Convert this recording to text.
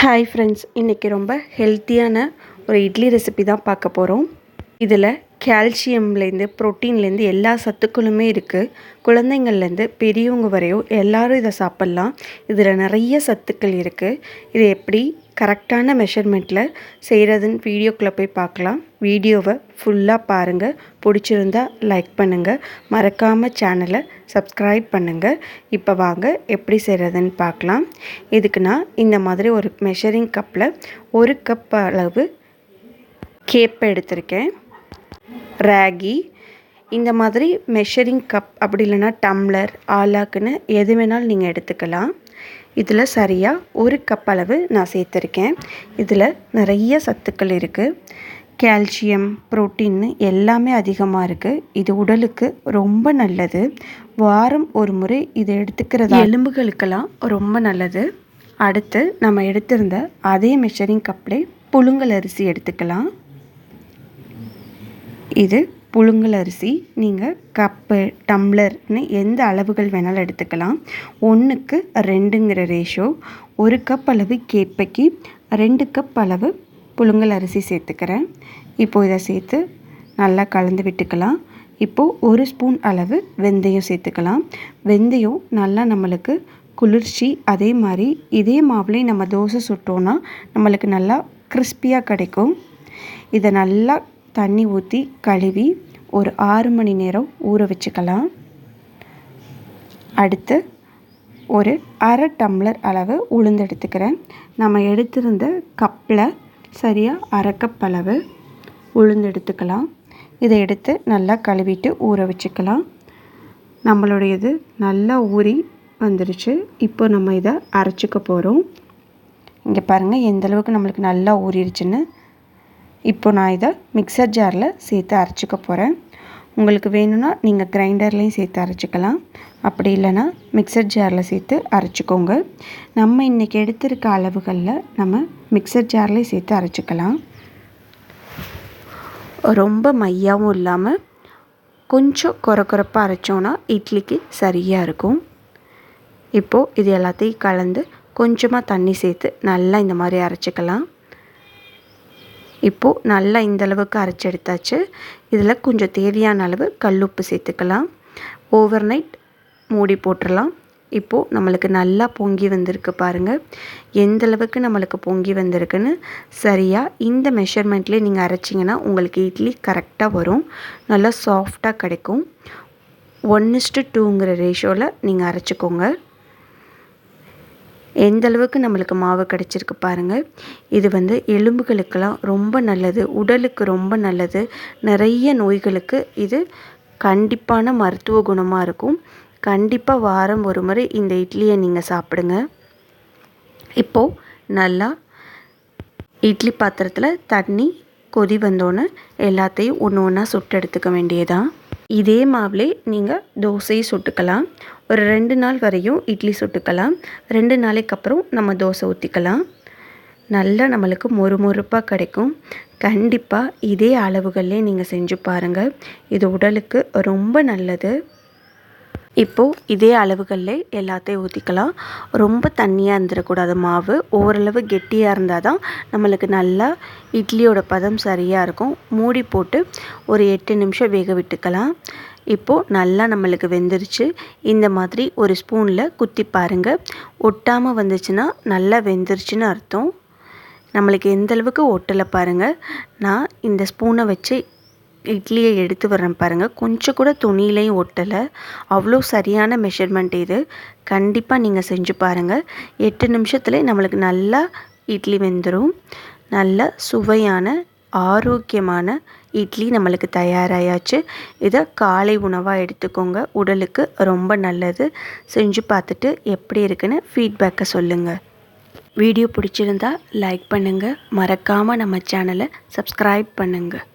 Hi friends இன்றைக்கி ரொம்ப ஹெல்த்தியான ஒரு இட்லி ரெசிபி தான் பார்க்க போகிறோம் இதில் கால்சியம்லேருந்து ப்ரோட்டீன்லேருந்து எல்லா சத்துக்களுமே இருக்குது குழந்தைங்கள்லேருந்து பெரியவங்க வரையும் எல்லோரும் இதை சாப்பிட்லாம். இதில் நிறைய சத்துக்கள் இருக்குது இது எப்படி கரெக்டான மெஷர்மெண்ட்டில் செய்கிறதுன்னு வீடியோக்குள்ளே போய் பார்க்கலாம். வீடியோவை ஃபுல்லாக பாருங்கள் பிடிச்சிருந்தா லைக் பண்ணுங்கள் மறக்காமல் சேனலை சப்ஸ்கிரைப் பண்ணுங்கள் இப்போ வாங்க எப்படி செய்கிறதுன்னு பார்க்கலாம். இதுக்கு நான் இந்த மாதிரி ஒரு மெஷரிங் கப்பில் ஒரு கப் அளவு கேப்பை எடுத்திருக்கேன். ராகி. இந்த மாதிரி மெஷரிங் கப் அப்படி இல்லைன்னா டம்ளர் ஆலாக்குன்னு எது வேணாலும் நீங்கள் எடுத்துக்கலாம். இதில் சரியாக ஒரு கப் அளவு நான் சேர்த்துருக்கேன். இதில் நிறைய சத்துக்கள் இருக்குது கால்சியம் புரோட்டீன்னு எல்லாமே அதிகமாக இருக்குது இது உடலுக்கு ரொம்ப நல்லது. வாரம் ஒரு முறை இதை எடுத்துக்கிறது எலும்புகளுக்கெல்லாம் ரொம்ப நல்லது. அடுத்து நம்ம எடுத்திருந்த அதே மெஷரிங் கப்லே புழுங்கல் அரிசி எடுத்துக்கலாம். இது புழுங்கல் அரிசி நீங்கள் கப்பு டம்ளர்னு எந்த அளவுகள் வேணாலும் எடுத்துக்கலாம். ஒன்றுக்கு ரெண்டுங்கிற ரேஷோ ஒரு கப் அளவு கேப்பைக்கு ரெண்டு கப் அளவு புழுங்கல் அரிசி சேர்த்துக்கிறேன். இப்போது இதை சேர்த்து நல்லா கலந்து விட்டுக்கலாம். இப்போது ஒரு ஸ்பூன் அளவு வெந்தயம் சேர்த்துக்கலாம். வெந்தயம் நல்லா நம்மளுக்கு குளிர்ச்சி அதே மாதிரி இதே மாவுலேயும் நம்ம தோசை சுட்டோன்னா நம்மளுக்கு நல்லா கிறிஸ்பியாக கிடைக்கும். இதை நல்லா தண்ணி ஊற்றி கழுவி ஒரு ஆறு மணி நேரம் ஊற வச்சுக்கலாம். அடுத்து ஒரு அரை டம்ளர் அளவு உளுந்து எடுத்துக்கிறேன். நம்ம எடுத்திருந்த கப்பில் சரியாக அரை கப் அளவு உளுந்து எடுத்துக்கலாம். இதை எடுத்து நல்லா கழுவிட்டு ஊற வச்சுக்கலாம். நம்மளுடையது நல்லா ஊறி வந்துருச்சு. இப்போ நம்ம இதை அரைச்சிக்க போகிறோம் இங்கே பாருங்கள் எந்தளவுக்கு நம்மளுக்கு நல்லா ஊறிடுச்சுன்னு இப்போ நான் இதை மிக்சர் ஜாரில் சேர்த்து அரைச்சிக்க போகிறேன் உங்களுக்கு வேணும்னா நீங்கள் கிரைண்டர்லேயும் சேர்த்து அரைச்சிக்கலாம். அப்படி இல்லைன்னா மிக்சர் ஜாரில் சேர்த்து அரைச்சிக்கோங்க. நம்ம இன்றைக்கி எடுத்திருக்க அளவுகளில் நம்ம மிக்சர் ஜார்லேயும் சேர்த்து அரைச்சிக்கலாம். ரொம்ப மையாகவும் இல்லாமல் கொஞ்சம் குறை குறைப்பாக அரைச்சோன்னா இட்லிக்கு சரியாக இருக்கும். இப்போது இது எல்லாத்தையும் கலந்து கொஞ்சமாக தண்ணி சேர்த்து நல்லா இந்த மாதிரி அரைச்சிக்கலாம். இப்போது நல்லா இந்தளவுக்கு அரைச்சி எடுத்தாச்சு. இதில் கொஞ்சம் தேவையான அளவு கல்லுப்பு சேர்த்துக்கலாம். ஓவர் நைட் மூடி போட்டுடலாம் இப்போது நம்மளுக்கு நல்லா பொங்கி வந்திருக்கு பாருங்கள் எந்த அளவுக்கு நம்மளுக்கு பொங்கி வந்திருக்குன்னு சரியாக இந்த மெஷர்மெண்ட்லேயே நீங்கள் அரைச்சிங்கன்னா உங்களுக்கு இட்லி கரெக்டாக வரும். நல்லா சாஃப்டாக கிடைக்கும். ஒன் இஸ்ட்டு டூங்கிற ரேஷியோவில் நீங்கள் அரைச்சிக்கோங்க. எந்த அளவுக்கு நம்மளுக்கு மாவு கிடச்சிருக்கு பாருங்கள் இது வந்து எலும்புகளுக்கெல்லாம் ரொம்ப நல்லது உடலுக்கு ரொம்ப நல்லது. நிறைய நோய்களுக்கு இது கண்டிப்பான மருத்துவ குணமாக இருக்கும். கண்டிப்பாக வாரம் ஒரு முறை இந்த இட்லியை நீங்கள் சாப்பிடுங்க. இப்போது நல்லா இட்லி பாத்திரத்தில் தண்ணி கொதி வந்தோன்னே எல்லாத்தையும் ஒன்று ஒன்றா சுட்டு எடுத்துக்க வேண்டியதான் இதே மாவுலே நீங்கள் தோசையை சுட்டுக்கலாம். ஒரு ரெண்டு நாள் வரையும் இட்லி சுட்டுக்கலாம். ரெண்டு நாளைக்கு அப்புறம் நம்ம தோசை ஊற்றிக்கலாம் நல்லா நம்மளுக்கு மொறு மொறுப்பாக கிடைக்கும். கண்டிப்பாக இதே அளவுகள்லேயே நீங்கள் செஞ்சு பாருங்கள் இது உடலுக்கு ரொம்ப நல்லது. இப்போது இதே அளவுகளில் எல்லாத்தையும் ஊற்றிக்கலாம் ரொம்ப தண்ணியாக இருந்துடக்கூடாது மாவு. ஓரளவு கெட்டியாக இருந்தால் தான் நம்மளுக்கு நல்லா இட்லியோட பதம் சரியாக இருக்கும். மூடி போட்டு ஒரு எட்டு நிமிஷம் வேக விட்டுக்கலாம். இப்போது நல்லா நம்மளுக்கு வெந்துருச்சு. இந்த மாதிரி ஒரு ஸ்பூனில் குத்தி பாருங்கள் ஒட்டாமல் வந்துச்சுன்னா நல்லா வெந்துருச்சுன்னு அர்த்தம். நம்மளுக்கு எந்தளவுக்கு ஒட்டலை பாருங்கள் நான் இந்த ஸ்பூனை வச்சு இட்லியை எடுத்து வரேன் பாருங்கள் கொஞ்சம் கூட துணியிலையும் ஒட்டலை. அவ்வளோ சரியான மெஷர்மெண்ட் இது. கண்டிப்பாக நீங்கள் செஞ்சு பாருங்கள் எட்டு நிமிஷத்துல நம்மளுக்கு நல்லா இட்லி வெந்துடும் நல்ல சுவையான ஆரோக்கியமான இட்லி நம்மளுக்கு தயாராயாச்சு. இதை காலை உணவாக எடுத்துக்கோங்க. உடலுக்கு ரொம்ப நல்லது. செஞ்சு பார்த்துட்டு எப்படி இருக்குன்னு ஃபீட்பேக்கை சொல்லுங்கள் வீடியோ பிடிச்சிருந்தா லைக் பண்ணுங்கள் மறக்காமல் நம்ம சேனலை சப்ஸ்கிரைப் பண்ணுங்கள்